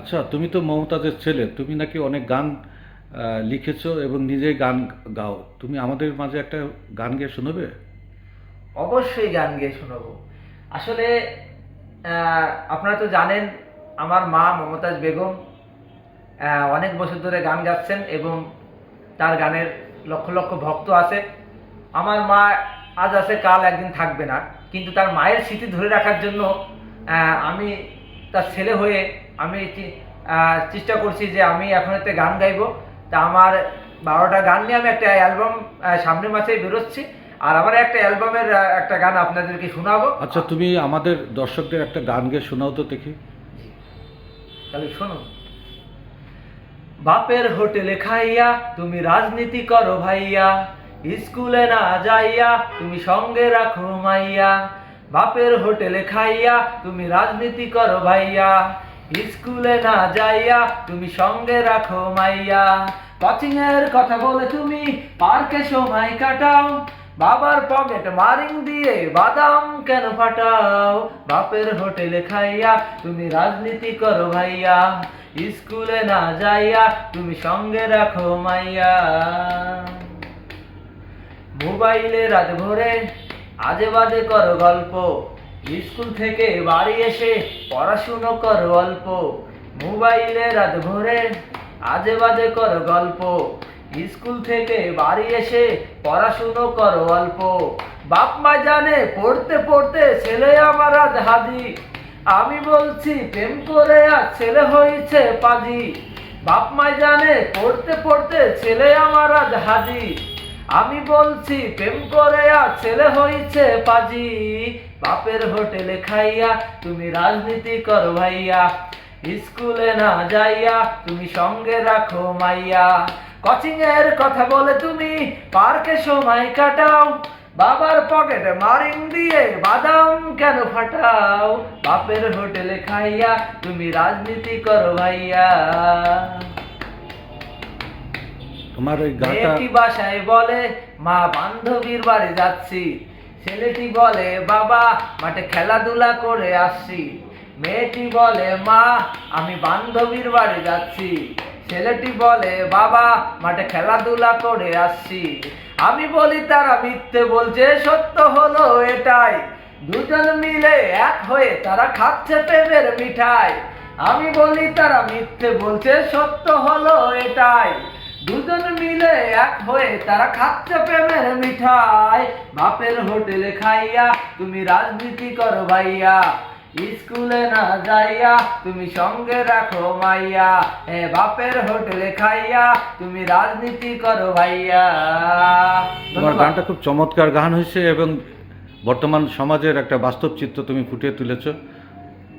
আচ্ছা তুমি তো মমতাজের ছেলে, তুমি নাকি অনেক গান লিখেছো এবং নিজেই গান গাও। তুমি আমাদের মাঝে একটা গান গেয়ে শোনাবে? অবশ্যই গান গেয়ে শোনাবো। আসলে আপনারা তো জানেন, আমার মা মমতাজ বেগম অনেক বছর ধরে গান গাচ্ছেন এবং তার গানের লক্ষ লক্ষ ভক্ত আছে। আমার মা আজ আছে, কাল একদিন থাকবে না। কিন্তু তার মায়ের স্মৃতি ধরে রাখার জন্য আমি তার ছেলে হয়ে আমি চেষ্টা করছি যে আমি এখন একটা গান গাইবো। তা আমার বারোটা গান নিয়ে আমি একটা অ্যালবাম সামনের মাসেই বেরোচ্ছি। আর আমার একটা অ্যালবামের একটা গান আপনাদেরকে শোনাবো। আচ্ছা তুমি আমাদের দর্শকদের একটা গান গেয়ে শোনাও তো দেখি। তাহলে শোনো। বাপের হোটেলে খাইয়া তুমি রাজনীতি করো ভাইয়া। স্কুলে না যাইয়া তুমি সঙ্গে রাখো মাইয়া। বাপের হোটেলে খাইয়া তুমি রাজনীতি করো ভাইয়া। স্কুলে না যাইয়া তুমি সঙ্গে রাখো মাইয়া। কোচিং এর কথা বলে তুমি পার্কে সময় কাটাও। বাবার পকেট মারিং দিয়ে বাদাম কেন ফাটাও? বাপের হোটেলে খাইয়া তুমি রাজনীতি করো ভাইয়া। স্কুলে না যাইয়া তুমি সঙ্গে রাখো মাইয়া। মোবাইলে রাত ভরে আজে বাজে করো গল্প। স্কুল থেকে বাড়ি এসে পড়াশুনো কর অল্প মোবাইলে রাত ভরে আজে বাজে কর গল্প। স্কুল থেকে বাড়ি এসে পড়াশুনো কর অল্প। বাপ মা জানে পড়তে পড়তে ছেলে আমার আজ হাজি। আমি বলছি, প্রেম করে আর ছেলে হয়েছে পাজি। বাপ মা জানে পড়তে পড়তে ছেলে আমার আজ হাজি। আমি বলছি, প্রেম করে আর ছেলে হইছে পাজি। বাপের হোটেলে খাইয়া তুমি রাজনীতি করো ভাইয়া। স্কুলে না যাইয়া তুমি সঙ্গে রাখো মাইয়া। কোচিং এর কথা বলে তুমি পার্কে সময় কাটাও। বাবার পকেটে মারিং দিয়ে বাদাম কেন ফাটাও? বাপের হোটেলে খাইয়া তুমি রাজনীতি করো ভাইয়া। তোমার ওই গানটা মেয়েটি বাসায় বলে, মা, বান্ধবীর বাড়ি যাচ্ছি। ছেলেটি বলে, বাবা, মাঠে খেলাধুলা করে আসছি। মেয়েটি বলে, মা, আমি বান্ধবীর বাড়ি যাচ্ছি। ছেলেটি বলে, বাবা, মাঠে খেলাধুলা করে আসছি। আমি বলি, তারা মিথ্যে বলছে, সত্য হলো এটাই। দুজন মিলে এক হয়ে তারা খাচ্ছে প্রেমের মিঠাই। আমি বলি, তারা মিথ্যে বলছে, সত্য হলো এটাই। দুজন মিলে এক হয়ে তারা খাচ্ছে প্রেমের মিঠাই। বাপের হোটেলে খাইয়া তুমি রাজনীতি করো ভাইয়া। স্কুলে না যাইয়া তুমি সঙ্গে রাখো মাইয়া। এ বাপের হোটেলে খাইয়া তুমি রাজনীতি করো ভাইয়া। তোমার গানটা খুব চমৎকার গান হয়েছে এবং বর্তমান সমাজের একটা বাস্তব চিত্র তুমি ফুটিয়ে তুলেছো।